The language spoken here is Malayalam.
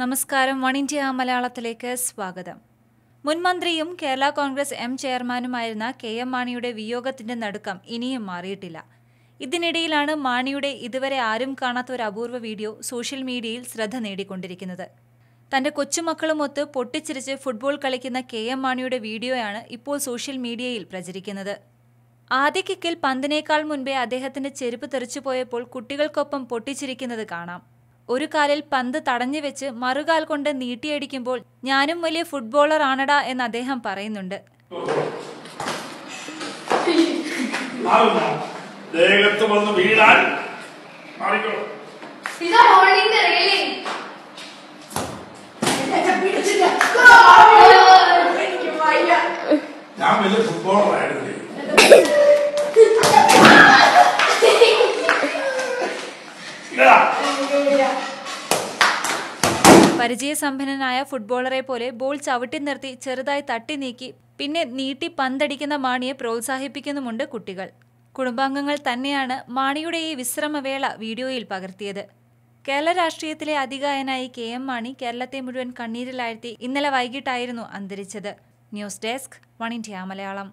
നമസ്കാരം. വൺ ഇന്ത്യ മലയാളത്തിലേക്ക് സ്വാഗതം. മുൻ മന്ത്രിയും കേരള കോൺഗ്രസ് എം ചെയർമാനുമായിരുന്ന കെ എം മാണിയുടെ വിയോഗത്തിന്റെ നടുക്കം ഇനിയും മാറിയിട്ടില്ല. ഇതിനിടയിലാണ് മാണിയുടെ ഇതുവരെ ആരും കാണാത്ത ഒരു അപൂർവ വീഡിയോ സോഷ്യൽ മീഡിയയിൽ ശ്രദ്ധ നേടിക്കൊണ്ടിരിക്കുന്നത്. തന്റെ കൊച്ചുമക്കളുമൊത്ത് പൊട്ടിച്ചിരിച്ച് ഫുട്ബോൾ കളിക്കുന്ന കെ എം മാണിയുടെ വീഡിയോയാണ് ഇപ്പോൾ സോഷ്യൽ മീഡിയയിൽ പ്രചരിക്കുന്നത്. ആദ്യ കിക്കിൽ പന്തിനേക്കാൾ മുൻപേ അദ്ദേഹത്തിന്റെ ചെരുപ്പ് തെറിച്ചുപോയപ്പോൾ കുട്ടികൾക്കൊപ്പം പൊട്ടിച്ചിരിക്കുന്നത് കാണാം. ഒരു കാലിൽ പന്ത് തടഞ്ഞു വെച്ച് മറുകാൽ കൊണ്ട് നീട്ടിയടിക്കുമ്പോൾ ഞാനും വലിയ ഫുട്ബോളർ ആണടാ എന്ന് അദ്ദേഹം പറയുന്നുണ്ട്. ദേഹത്ത് വന്ന് വീണാൽ. ഞാൻ വലിയ ഫുട്ബോളറായിരുന്നു പരിചയസമ്പന്നനായ ഫുട്ബോളറെ പോലെ ബോൾ ചവിട്ടി നിർത്തി ചെറുതായി തട്ടി നീക്കി പിന്നെ നീട്ടി പന്തടിക്കുന്ന മാണിയെ പ്രോത്സാഹിപ്പിക്കുന്നുമുണ്ട് കുട്ടികൾ. കുടുംബാംഗങ്ങൾ തന്നെയാണ് മാണിയുടെ ഈ വിശ്രമവേള വീഡിയോയിൽ പകർത്തിയത്. കേരള രാഷ്ട്രീയത്തിലെ അധികായനായി കെ എം മാണി കേരളത്തെ മുഴുവൻ കണ്ണീരിലാഴ്ത്തി ഇന്നലെ വൈകിട്ടായിരുന്നു അന്തരിച്ചത്. News desk one India Malayalam.